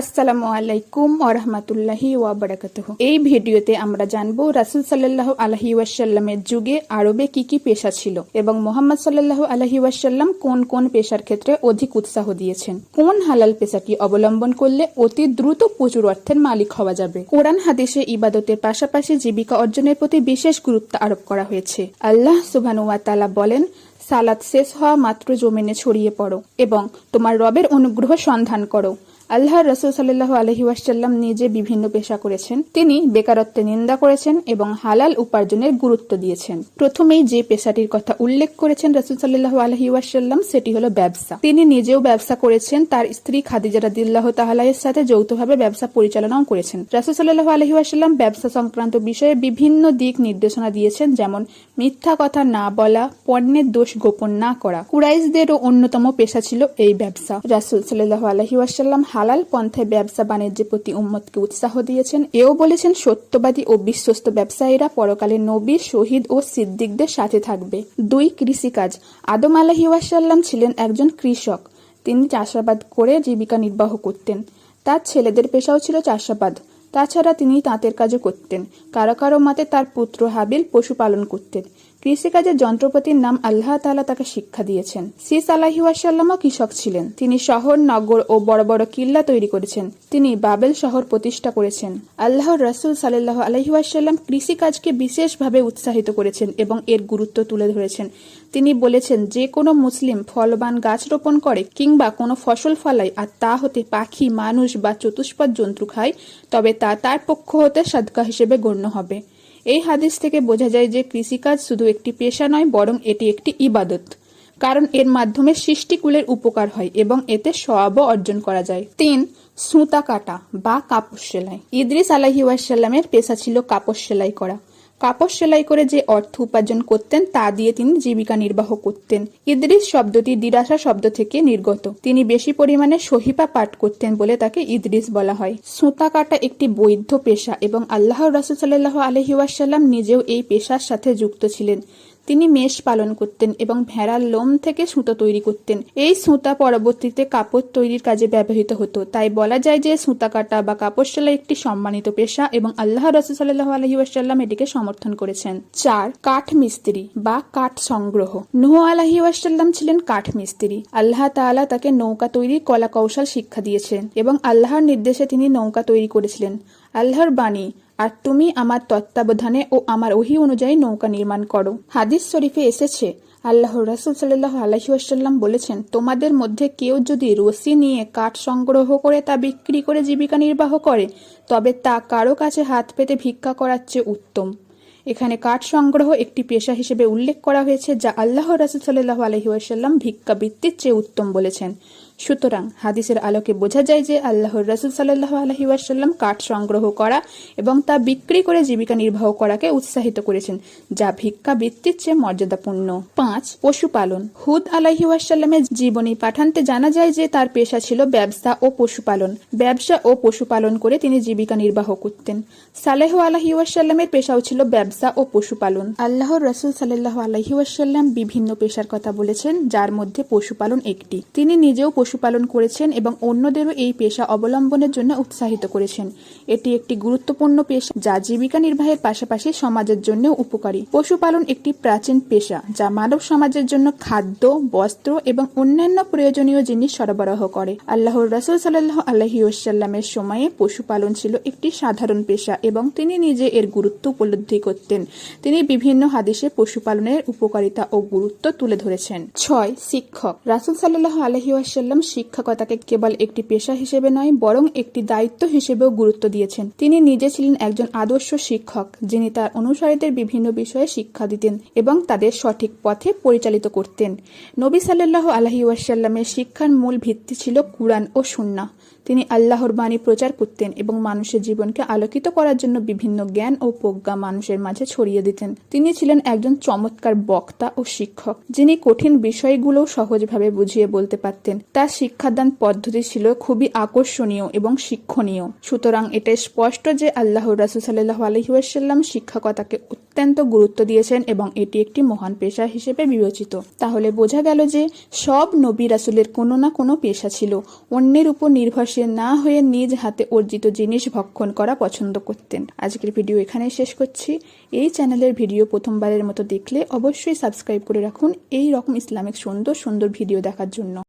আসসালামু আলাইকুম ওরহমতুল্লাহি ওয়াবারাকাতুহু। এই ভিডিওতে আমরা জানব রাসূল সাল্লাল্লাহু আলাইহি ওয়াসাল্লামের যুগে আরবে কি কি পেশা ছিল এবং মোহাম্মদ সাল্লাল্লাহু আলাইহি ওয়াসাল্লাম কোন কোন পেশার ক্ষেত্রে অধিক উৎসাহ দিয়েছেন। কোন হালাল পেশাটি অবলম্বন করলে অতি দ্রুত প্রচুর অর্থের মালিক হওয়া যাবে? কোরআন হাদিসে ইবাদতের পাশাপাশি জীবিকা অর্জনের প্রতি বিশেষ গুরুত্ব আরোপ করা হয়েছে। আল্লাহ তাআলা বলেন সালাত শেষ হওয়া মাত্র জমিনে ছড়িয়ে পড়ো এবং তোমার রবের অনুগ্রহ সন্ধান করো। আল্লাহ রসুল সাল্লাহ আলহি ওয়াসাল্লাম নিজে বিভিন্ন পেশা করেছেন। তিনি বেকারত্বে নিন্দা করেছেন এবং হালাল উপার্জনের গুরুত্ব দিয়েছেন। প্রথমেই যে পেশাটির কথা উল্লেখ করেছেন রসুল সাল্লাহ আলহি ওয়াসাল্লাম, সেটি হলো ব্যবসা। তিনি নিজেও ব্যবসা করেছেন, তার স্ত্রী খাদিজা রাদিল্লাহ তাহলাইয়ের সাথে যৌথভাবে ব্যবসা পরিচালনাও করেছেন। রসুল সাল্লাহ আলহি ওয়াসাল্লাম ব্যবসা সংক্রান্ত বিষয়ে বিভিন্ন দিক নির্দেশনা দিয়েছেন, যেমন মিথ্যা কথা না বলা, পণ্যের দোষ গোপন না করা। কুরাইশদেরও অন্যতম পেশা ছিল এই ব্যবসা। রাসুল সাল্লাহ আলহি ওয়াসাল্লাম হালাল পন্থায় ব্যবসা বাণিজ্যের প্রতি উম্মতকে উৎসাহ দিয়েছেন। এও বলেছেন, সত্যবাদী ও বিশ্বস্ত ব্যবসায়ীরা পরকালে নবী, শহীদ ও সিদ্দিকদের সাথে থাকবে। দুই কৃষিকাজ। আদম আলাহি ওয়াসাল্লাম ছিলেন একজন কৃষক। তিনি চাষাবাদ করে জীবিকা নির্বাহ করতেন। তার ছেলেদের পেশাও ছিল চাষাবাদ। তাছাড়া তিনি তাঁতের কাজও করতেন। কারও কারও মতে তার পুত্র হাবিল পশুপালন করতেন। কৃষিকাজের যন্ত্রপাতির নাম আল্লাহ তাআলা তাকে শিক্ষা দিয়েছেন। সিস আলাহি ওয়াসাল্লামও কৃষক ছিলেন। তিনি শহর, নগর ও বড় বড় কিল্লা তৈরি করেছেন। তিনি বাবেল শহর প্রতিষ্ঠা করেছেন। আল্লাহর রাসূল সাল্লাহ আলহি ওয়াসাল্লাম কৃষিকাজকে বিশেষভাবে উৎসাহিত করেছেন এবং এর গুরুত্ব তুলে ধরেছেন। তিনি বলেছেন, যে কোনো মুসলিম ফলবান গাছ রোপণ করে কিংবা কোনো ফসল ফলায় আর তা হতে পাখি, মানুষ বা চতুষ্পদ জন্তু খায়, তবে তা তার পক্ষ হতে সাদকা হিসেবে গণ্য হবে। এই হাদিস থেকে বোঝা যায় যে কৃষিকাজ শুধু একটি পেশা নয়, বরং এটি একটি ইবাদত। কারণ এর মাধ্যমে সৃষ্টিকুলের উপকার হয় এবং এতে সওয়াবও অর্জন করা যায়। তিন, সুতা কাটা বা কাপড় সেলাই। ইদ্রিস আলাহি ওয়াসাল্লামের পেশা ছিল কাপড় সেলাই করা। কাপড় সেলাই করে যে অর্থ উপার্জন করতেন, তা দিয়ে তিনি জীবিকা নির্বাহ করতেন। ইদ্রিস শব্দটি দিরাসা শব্দ থেকে নির্গত। তিনি বেশি পরিমাণে সহিপা পাঠ করতেন বলে তাকে ইদ্রিস বলা হয়। সুতা কাটা একটি বৈধ পেশা এবং আল্লাহ রসুল সাল্লাহ আলহিউসাল্লাম নিজেও এই পেশার সাথে যুক্ত ছিলেন। তিনি মেষ পালন করতেন এবং ভেড়ার লোম থেকে সুতো তৈরি করতেন। এই সুতা পরবর্তীতে কাপড় তৈরির কাজে ব্যবহৃত হতো। তাই বলা যায় যে সুতা কাটা বা কাপড় সেলাই একটি সম্মানিত পেশা এবং আল্লাহ রসুল্লাহ আলহিউসাল্লাম এটিকে সমর্থন করেছেন। চার, কাঠ মিস্ত্রি বা কাঠ সংগ্রহ। নুহ আলাহি ওয়াসাল্লাম ছিলেন কাঠ মিস্ত্রি। আল্লাহ তাআলা তাকে নৌকা তৈরির কলা কৌশল শিক্ষা দিয়েছেন এবং আল্লাহর নির্দেশে তিনি নৌকা তৈরি করেছিলেন। আল্লাহর বাণী আর তুমি আমার তত্ত্বাবধানে ও আমার ওহি অনুযায়ী নৌকা নির্মাণ করো। হাদিস শরীফে এসেছে আল্লাহ রাসুল সাল্লাহ আলহিউসাল্লাম বলেছেন, তোমাদের মধ্যে কেউ যদি রশি নিয়ে কাঠ সংগ্রহ করে তা বিক্রি করে জীবিকা নির্বাহ করে, তবে তা কারও কাছে হাত পেতে ভিক্ষা করার চেয়ে উত্তম। এখানে কাঠ সংগ্রহ একটি পেশা হিসেবে উল্লেখ করা হয়েছে, যা আল্লাহ রাসুল সাল্লাহ আলহিউসাল্লাম ভিক্ষাবৃত্তির চেয়ে উত্তম বলেছেন। সুতরাং হাদিসের আলোকে বোঝা যায় যে আল্লাহর রসুল সাল্লাহ আলহি ওয়াসাল্লাম কাঠ সংগ্রহ করা এবং তা বিক্রি করে জীবিকা নির্বাহ করাকে উৎসাহিত করেছেন, যা ভিক্ষা বৃত্তির চেয়ে মর্যাদাপূর্ণ। পাঁচ, পশুপালন। হুদ আলাহি ওয়াসাল্লামের জীবনী পাঠানতে জানা যায় যে তার পেশা ছিল ব্যবসা ও পশুপালন। ব্যবসা ও পশুপালন করে তিনি জীবিকা নির্বাহ করতেন। সালেহ আলাহি ওয়াসাল্লামের পেশাও ছিল ব্যবসা ও পশুপালন। আল্লাহর রসুল সাল্লাহ আলহি ওয়াসাল্লাম বিভিন্ন পেশার কথা বলেছেন, যার মধ্যে পশুপালন একটি। তিনি নিজেও পশুপালন করেছেন এবং অন্যদেরও এই পেশা অবলম্বনের জন্য উৎসাহিত করেছেন। এটি একটি গুরুত্বপূর্ণ পেশা যা জীবিকা নির্বাহের পাশাপাশি সমাজের জন্য উপকারী। পশুপালন একটি প্রাচীন পেশা যা মানব সমাজের জন্য খাদ্য, বস্ত্র এবং অন্যান্য প্রয়োজনীয় জিনিস সরবরাহ করে। আল্লাহর রাসুল সাল্লাহ আলহিউসাল্লামের সময়ে পশুপালন ছিল একটি সাধারণ পেশা এবং তিনি নিজে এর গুরুত্ব উপলব্ধি করতেন। তিনি বিভিন্ন হাদিসে পশুপালনের উপকারিতা ও গুরুত্ব তুলে ধরেছেন। ছয়, শিক্ষক। রাসুল সাল্লাহ আলহিউসাল্লাম শিক্ষকতাকে কেবল একটি পেশা হিসেবে নয়, বরং একটি দায়িত্ব হিসেবেও গুরুত্ব দিয়েছেন। তিনি নিজে ছিলেন একজন আদর্শ শিক্ষক, যিনি তার অনুসারীদের বিভিন্ন বিষয়ে শিক্ষা দিতেন এবং তাদের সঠিক পথে পরিচালিত করতেন। নবী সাল্লাহ আলহি ওয়াসাল্লামের শিক্ষার মূল ভিত্তি ছিল কুরআন ও সুন্না তিনি আল্লাহর বাণী প্রচার করতেন এবং মানুষের জীবনকে আলোকিত করার জন্য বিভিন্ন জ্ঞান ও প্রজ্ঞা মানুষের মাঝে ছড়িয়ে দিতেন। তিনি ছিলেন একজন চমৎকার বক্তা ও শিক্ষক, যিনি কঠিন বিষয়গুলো সহজভাবে বুঝিয়ে বলতে পারতেন। তার শিক্ষাদান পদ্ধতি ছিল খুবই আকর্ষণীয় এবং শিক্ষণীয়। সুতরাং এটা স্পষ্ট যে আল্লাহ রাসুল সাল্লাহ আলহিউসাল্লাম শিক্ষকতাকে অত্যন্ত গুরুত্ব দিয়েছেন এবং এটি একটি মহান পেশা হিসেবে বিবেচিত। তাহলে বোঝা গেল যে সব নবী রাসুলের কোনো না কোনো পেশা ছিল। অন্যের উপর নির্ভরশীল বিলাসী না হয়ে নিজ হাতে অর্জিত জিনিস ভক্ষণ করা পছন্দ করতেন। আজকের ভিডিও এখানেই শেষ করছি। এই চ্যানেলের ভিডিও প্রথমবারের মতো দেখলে অবশ্যই সাবস্ক্রাইব করে রাখুন এই রকম ইসলামিক সুন্দর সুন্দর ভিডিও দেখার জন্য।